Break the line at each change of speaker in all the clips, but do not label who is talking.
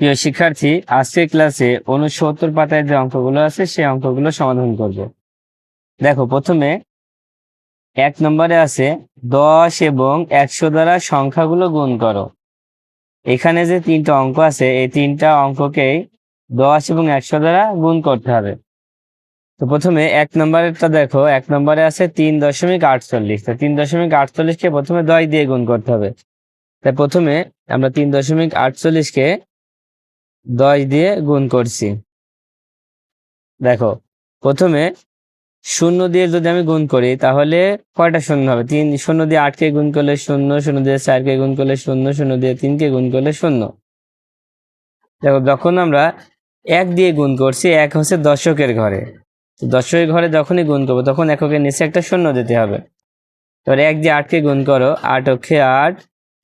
প্রিয় শিক্ষার্থী, আজকের ক্লাসে উনসত্তর পাতায় যে অঙ্কগুলো আছে, সেই অঙ্কগুলো সমাধান করব। দেখো, প্রথমে এক নম্বরে আছে, দশ এবং একশো দ্বারা সংখ্যাগুলো গুণ করো। এখানে যে তিনটা অঙ্ক আছে, এই তিনটা অঙ্ককেই দশ এবং একশো দ্বারা গুণ করতে হবে। তো প্রথমে এক নম্বরেরটা দেখো, এক নম্বরে আছে তিন দশমিক আটচল্লিশ। তো তিন দশমিক আটচল্লিশকে প্রথমে দশ দিয়ে গুণ করতে হবে। তাই প্রথমে আমরা তিন দশমিক আটচল্লিশকে দশ দিয়ে গুণ করছি। দেখো, প্রথমে শূন্য দিয়ে যদি আমি গুণ করি, তাহলে কয়টা শূন্য হবে? তিন, শূন্য দিয়ে আটকে গুণ করলে শূন্য শূন্য দিয়ে চারকে গুণ করলে শূন্য শূন্য দিয়ে তিনকে গুণ করলে শূন্য। দেখো, যখন আমরা এক দিয়ে গুণ করছি, এক হচ্ছে দশকের ঘরে। তো দশকের ঘরে যখনই গুণ করব, তখন এককের নিচে একটা শূন্য দিতে হবে। এবার এক দিয়ে আটকে গুণ করো, আট অক্ষে আট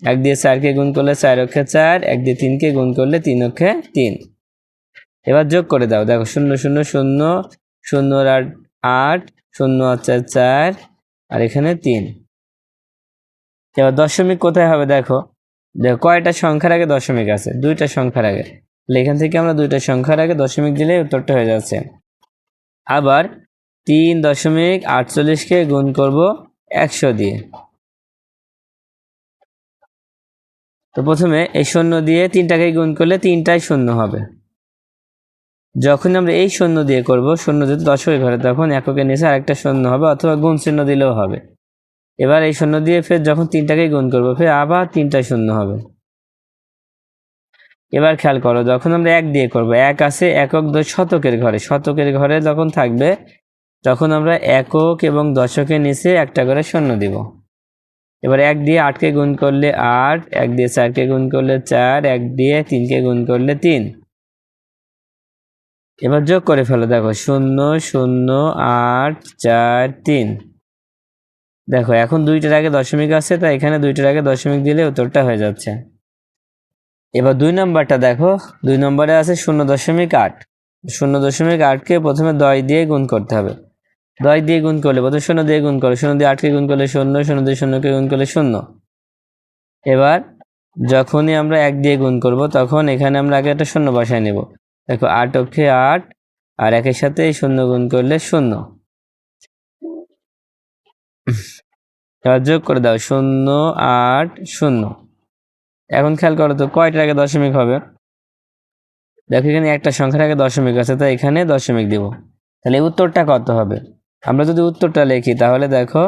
এক দিয়ে চারকে গুণ করলে চার অক্ষে চার, এক দিয়ে তিনকে গুণ করলে তিন অক্ষে তিন। এবার যোগ করে দাও। দেখো, শূন্য শূন্য শূন্য শূন্য আট আট, শূন্য চার চার, আর এখানে তিন। এবার দশমিক কোথায় হবে দেখো? দেখো, কয়টা সংখ্যার আগে দশমিক আছে? দুইটা সংখ্যার আগে। এখান থেকে আমরা দুইটা সংখ্যার আগে দশমিক দিলে উত্তরটা হয়ে যাচ্ছে। আবার তিন দশমিক আটচল্লিশকে গুণ করব একশো দিয়ে। তো প্রথমে এই শূন্য দিয়ে তিনটাকে গুণ করলে তিনটাই শূন্য হবে। যখন আমরা এই শূন্য দিয়ে করব, শূন্য যদি দশকের ঘরে তখন এককের নিচে আরেকটা শূন্য হবে অথবা গুণ চিহ্ন দিলেও হবে। এবার এই শূন্য দিয়ে ফের যখন তিনটাকে গুণ করব, ফের আবার তিনটা শূন্য হবে। এবার খেয়াল করো, যখন আমরা এক দিয়ে করব, এক আছে একক দশ শতকের ঘরে। শতকের ঘরে যখন থাকবে, তখন আমরা একক এবং দশকের নিচে একটা করে শূন্য দিব। এবার এক দিয়ে আটকে গুণ করলে আট, এক দিয়ে চারকে গুণ করলে চার, এক দিয়ে তিনকে গুণ করলে তিন। এবার যোগ করে ফেলো, দেখো, শূন্য শূন্য, আট, চার, তিন। দেখো, এখন দুইটার আগে দশমিক আছে, তাই এখানে দুইটার আগে দশমিক দিলে উত্তরটা হয়ে যাচ্ছে। এবার দুই নম্বরটা দেখো, দুই নম্বরে আছে শূন্য দশমিক আট। শূন্য দশমিক আটকে প্রথমে দশ দিয়ে গুণ করতে হবে। দশ দিয়ে গুণ করলে প্রথমে শূন্য দিয়ে গুণ করলে শূন্য দিয়ে আটকে গুণ করলে শূন্য শূন্য দিয়ে শূন্যকে গুণ করলে শূন্য। এবার যখনই আমরা এক দিয়ে গুণ করব, তখন এখানে আমরা আগে একটা শূন্য বসায় নেব। দেখো, আট অক্ষে আট আর একের সাথে শূন্য গুণ করলে শূন্য। যোগ করে দাও, শূন্য, আট, শূন্য। এখন খেয়াল করো তো, কয়টার আগে দশমিক হবে? দেখো এখানে একটা সংখ্যার আগে দশমিক আছে, তাই এখানে দশমিক দিব। তাহলে উত্তরটা কত হবে? আমরা যদি উত্তরটা লিখি, তাহলে দেখো,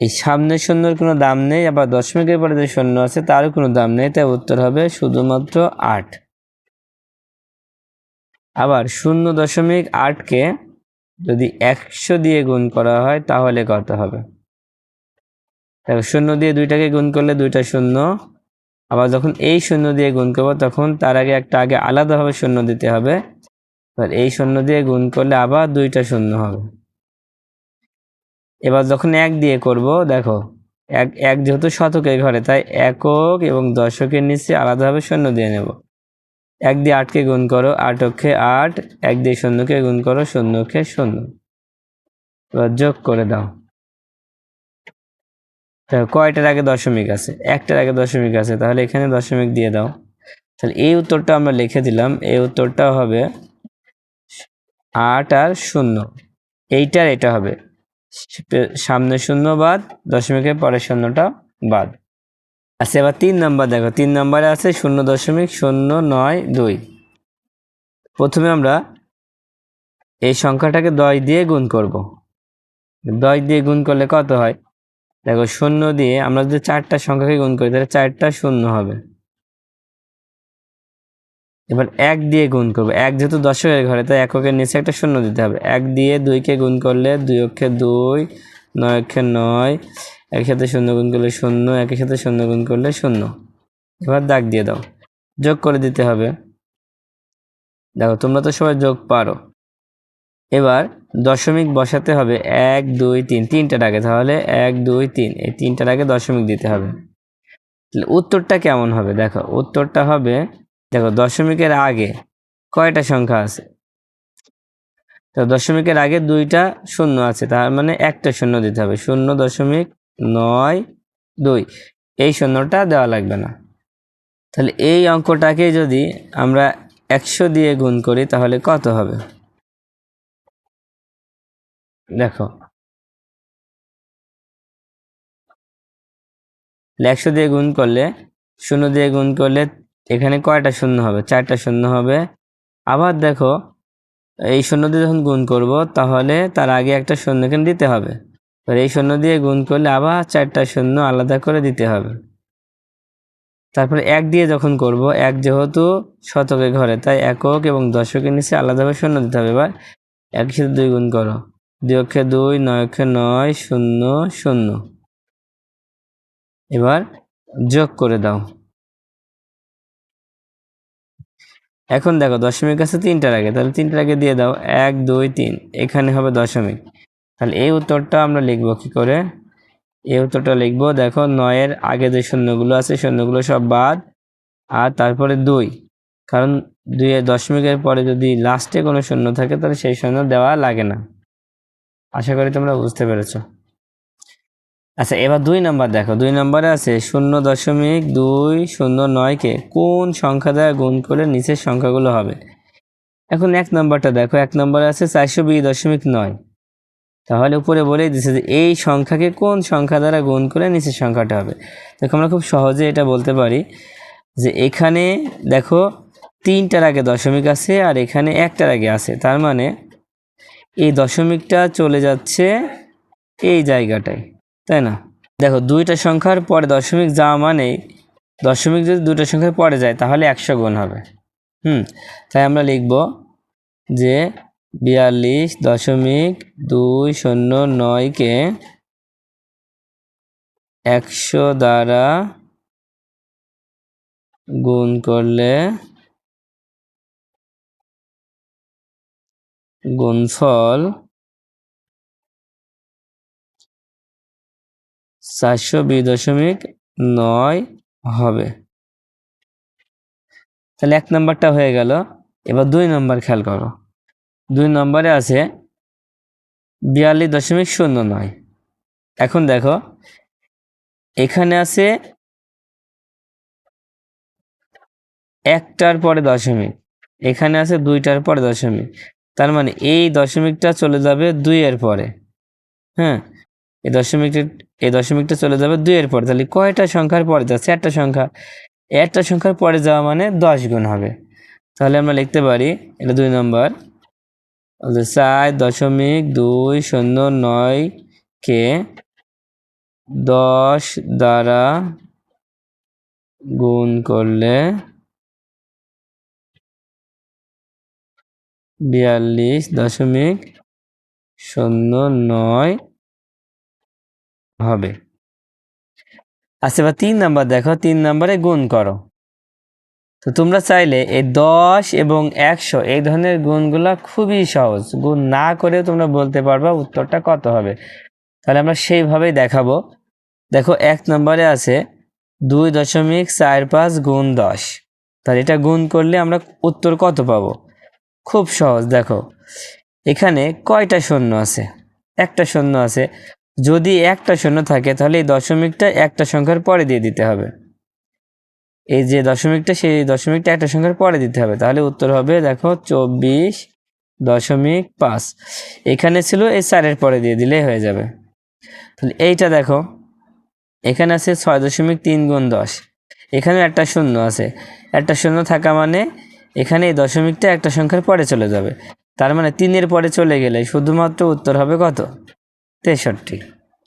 এই সামনে শূন্যর কোনো দাম নেই, আবার দশমিকের পরে যে শূন্য আছে, তারও কোনো দাম নেই, তাই উত্তর হবে শুধুমাত্র আট। আবার শূন্য দশমিক আটকে যদি একশো দিয়ে গুণ করা হয়, তাহলে কত হবে? দেখো, শূন্য দিয়ে দুইটাকে গুণ করলে দুইটা শূন্য। আবার যখন এই শূন্য দিয়ে গুণ করব, তখন তার আগে একটা, আগে আলাদাভাবে শূন্য দিতে হবে। এবার এই শূন্য দিয়ে গুণ করলে আবার দুইটা শূন্য হবে। এবার যখন এক দিয়ে করব, দেখো, এক এক যেহেতু শতকের ঘরে, তাই একক এবং দশকের নিচে আলাদাভাবে শূন্য দিয়ে নেব। এক দিয়ে আটকে গুণ করো, আট অক্ষে আট, এক দিয়ে শূন্যকে গুণ করো শূন্যকে শূন্য। এবার যোগ করে দাও। দেখো, কয়টার আগে দশমিক আছে? একটার আগে দশমিক আছে, তাহলে এখানে দশমিক দিয়ে দাও। তাহলে এই উত্তরটা আমরা লিখে দিলাম, এই উত্তরটা হবে আট আর শূন্য। এইটার এটা হবে। সামনে শূন্য বাদ, দশমিকের পরে শূন্যটা বাদ। আচ্ছা এবার তিন নাম্বার দেখো। তিন নাম্বারে আছে শূন্য দশমিক শূন্য নয় দুই। প্রথমে আমরা এই সংখ্যাটাকে দশ দিয়ে গুণ করব। দশ দিয়ে গুণ করলে কত হয়? দেখো, শূন্য দিয়ে আমরা যদি চারটা সংখ্যাকে গুণ করি, তাহলে চারটা শূন্য হবে। এবার এক দিয়ে গুণ করব। এক যেহেতু দশকের ঘরে, তাই এককের নিচে একটা শূন্য দিতে হবে। এক দিয়ে দুইকে গুণ করলে দুই অক্ষে দুই, নয় অক্ষে নয়, একের সাথে শূন্য গুণ করলে শূন্য, একের সাথে শূন্য গুণ করলে শূন্য। এবার দাগ দিয়ে দাও। যোগ করে দিতে হবে। দেখো, তোমরা তো সবাই যোগ পারো। এবার দশমিক বসাতে হবে এক, দুই, তিন। তিনটার আগে তাহলে এক, দুই, তিন। এই তিনটার আগে দশমিক দিতে হবে। উত্তরটা কেমন হবে? দেখো, উত্তরটা হবে দেখো, দশমিকের আগে কয়টা সংখ্যা আছে? তো দশমিকের আগে দুইটা শূন্য আছে, তার মানে একটা শূন্য দিতে হবে। শূন্য দশমিক নয় দুই, এই শূন্যটা দেওয়া লাগবে না। তাহলে এই অঙ্কটাকে যদি আমরা একশো দিয়ে গুণ করি, তাহলে কত হবে? দেখো একশো দিয়ে গুণ করলে, শূন্য দিয়ে গুণ করলে এখানে কয়টা শূন্য হবে? চারটা শূন্য হবে। আবার দেখো, এই শূন্য দিয়ে যখন গুণ করব, তাহলে তার আগে একটা শূন্য এখানে দিতে হবে। এবার এই শূন্য দিয়ে গুণ করলে আবার চারটা শূন্য আলাদা করে দিতে হবে। তারপরে এক দিয়ে যখন করব, এক যেহেতু শতকে ঘরে, তাই একক এবং দশকের নিচে আলাদাভাবে শূন্য দিতে হবে। এবার এক সাথে দুই গুণ করো। দুই অক্ষে দুই, নয় অক্ষে নয়, শূন্য শূন্য। এবার যোগ করে দাও। এখন দেখো দশমিক আছে তিনটার আগে তাহলে তিনটার আগে দিয়ে দাও, এক, দুই, তিন, এখানে হবে দশমিক। তাহলে এই উত্তরটা আমরা লিখব কি করে? এই উত্তরটা লিখব, দেখো নয়ের আগে যে শূন্যগুলো আছে, শূন্যগুলো সব বাদ, আর তারপরে দুই। কারণ দুই দশমিকের পরে যদি লাস্টে কোনো শূন্য থাকে, তাহলে সেই শূন্য দেওয়া লাগে না। আশা করি তোমরা বুঝতে পেরেছ। আচ্ছা এবার দুই নাম্বার দেখো। দুই নম্বরে আছে শূন্য দশমিক দুই শূন্য নয়কে কোন সংখ্যা দ্বারা গুণ করলে নিচের সংখ্যাগুলো হবে? এখন এক নম্বরটা দেখো। এক নম্বরে আছে চারশো বিশ দশমিক নয়। তাহলে উপরে বলেই দিচ্ছে যে এই সংখ্যাকে কোন সংখ্যা দ্বারা গুণ করে নিচের সংখ্যাটা হবে? দেখো, আমরা খুব সহজে এটা বলতে পারি যে এখানে দেখো তিনটার আগে দশমিক আছে আর এখানে একটার আগে আছে। তার মানে এই দশমিকটা চলে যাচ্ছে এই জায়গাটায়। তাই না? দেখো, দুইটা সংখ্যার পরে দশমিক যাওয়া মানে দশমিক যদি দুটো সংখ্যার পরে যায়, তাহলে একশো গুণ হবে। হুম? তাই আমরা লিখব যে বিয়াল্লিশ দশমিক দুই শূন্য নয়কে একশো দ্বারা গুণ করলে গুণফল চারশো বিশ দশমিক নয় হবে। তাহলে এক নম্বরটা হয়ে গেল। এবার দুই নম্বর খেয়াল করো। দুই নম্বরে আছে বিয়াল্লিশ দশমিক শূন্য নয়। এখন দেখো, এখানে আছে একটার পরে দশমিক, এখানে আছে দুইটার পরে দশমিক। তার মানে এই দশমিকটা চলে যাবে দুইয়ের পরে। হ্যাঁ? এই দশমিকটা এই দশমিকটা চলে যাবে দুইয়ের পরে। তাহলে কয়টা সংখ্যার পরে যাচ্ছে? একটা সংখ্যা। একটা সংখ্যার পরে যাওয়া মানে দশ গুণ হবে। তাহলে আমরা লিখতে পারি, এটা দুই নম্বর। চার দশমিক দুই শূন্য নয় কে দশ দ্বারা গুণ করলে বিয়াল্লিশ দশমিক শূন্য নয় হবে। আচ্ছা এবার তিন নাম্বার দেখো, তিন নাম্বারে গুণ করো। তো তোমরা চাইলে এই দশ এবং একশো এই ধরনের গুণগুলা খুবই সহজ। গুণ না করেও তোমরা বলতে পারবা উত্তরটা কত হবে। তাহলে আমরা সেইভাবেই দেখাবো। দেখো, এক নম্বরে আছে দুই দশমিক চার পাঁচ গুণ দশ। তাহলে এটা গুণ করলে আমরা উত্তর কত পাবো? খুব সহজ, দেখো। এখানে কয়টা শূন্য আছে? একটা শূন্য আছে। যদি একটা শূন্য থাকে, তাহলে এই দশমিকটা একটা সংখ্যার পরে দিয়ে দিতে হবে। এই যে দশমিকটা, সেই দশমিকটা একটা সংখ্যার পরে দিতে হবে। তাহলে উত্তর হবে, দেখো, চব্বিশ দশমিক পাঁচ। এখানে ছিল, এই চারের পরে দিয়ে দিলেই হয়ে যাবে। তাহলে এইটা দেখো, এখানে আছে ছয় দশমিক তিন গুণ দশ। এখানে একটা শূন্য আছে। একটা শূন্য থাকা মানে এখানে এই দশমিকটা একটা সংখ্যার পরে চলে যাবে। তার মানে তিনের পরে চলে গেলে শুধুমাত্র উত্তর হবে কত? তেষট্টি।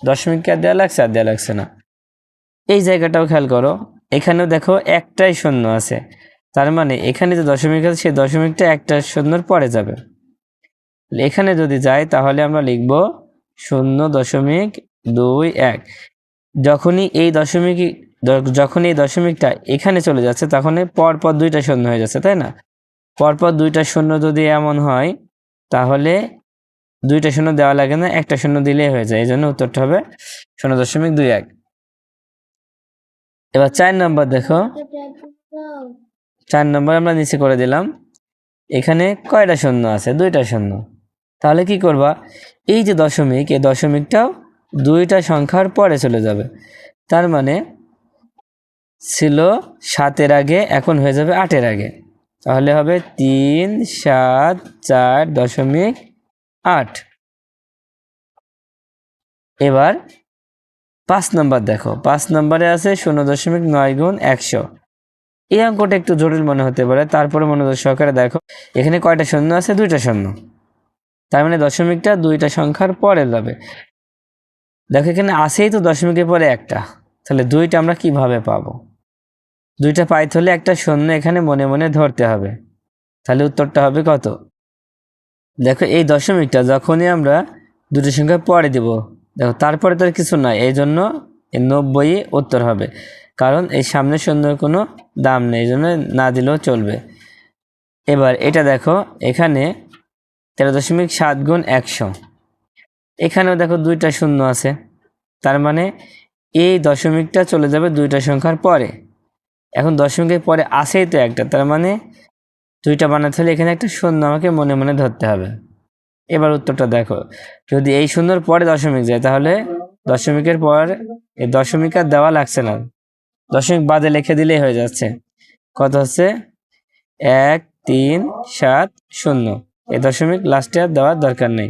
দশমিক আর দেওয়া লাগছে? আর দেওয়া লাগছে না। এই জায়গাটাও খেয়াল করো, এখানেও দেখো একটাই শূন্য আছে। তার মানে এখানে যে দশমিক আছে, সেই দশমিকটা একটা শূন্যর পরে যাবে। এখানে যদি যায় তাহলে আমরা লিখব শূন্য দশমিক দুই এক। যখনই এই দশমিক যখন এই দশমিকটা এখানে চলে যাচ্ছে তখন পরপর দুইটা শূন্য হয়ে যাচ্ছে, তাই না? পরপর দুইটা শূন্য যদি এমন হয়, তাহলে দুইটা শূন্য দেওয়া লাগে না, একটা শূন্য দিলেই হয়ে যায় এই জন্য উত্তরটা হবে শূন্য দশমিক দুই এক। এবার চার নম্বর দেখো। চার নম্বর আমরা নিচে করে দিলাম। এখানে কয়টা শূন্য আছে? দুইটা শূন্য। তাহলে কি করবা? এই যে দশমিক, এই দশমিকটাও দুইটা সংখ্যার পরে চলে যাবে। তার মানে ছিল সাতের আগে, এখন হয়ে যাবে আটের আগে। তাহলে হবে তিন, সাত, চার দশমিক আট। এবার পাঁচ নাম্বার দেখো। পাঁচ নাম্বারে আছে শূন্য দশমিক নয় গুণ একশো। এই অঙ্কটা একটু জটিল মনে হতে পারে, তারপরে মনোযোগ সহকারে দেখো। এখানে কয়টা শূন্য আছে? দুইটা শূন্য। তার মানে দশমিকটা দুইটা সংখ্যার পরে যাবে দেখো এখানে আসেই তো দশমিকের পরে একটা। তাহলে দুইটা আমরা কীভাবে পাবো? দুইটা পাইতে হলে একটা শূন্য এখানে মনে মনে ধরতে হবে। তাহলে উত্তরটা হবে কত? দেখো, এই দশমিকটা যখনই আমরা দুটো সংখ্যা পরে দিব, দেখো, তারপরে তো আর কিছু নাই, এই জন্য নব্বই উত্তর হবে। কারণ এই সামনে সুন্দর কোনো দাম নেই, এই জন্য না দিলেও চলবে। এবার এটা দেখো, এখানে তেরো দশমিক সাত গুণ একশো। এখানেও দেখো দুইটা শূন্য আছে। তার মানে এই দশমিকটা চলে যাবে দুইটা সংখ্যার পরে। এখন দশমিকের পরে আসেই তো একটা, তার মানে দুইটা বানাতে হলে এখানে একটা শূন্য আমাকে মনে মনে ধরতে হবে। এবার উত্তরটা দেখো। যদি এই শূন্যর পরে দশমিক যায়, তাহলে দশমিকের পর এই দশমিক আর দেওয়া লাগছে না। দশমিক বাদে লিখে দিলেই হয়ে যাচ্ছে। কত হচ্ছে? এক, তিন, সাত, শূন্য। এই দশমিক লাস্টে আর দেওয়ার দরকার নেই।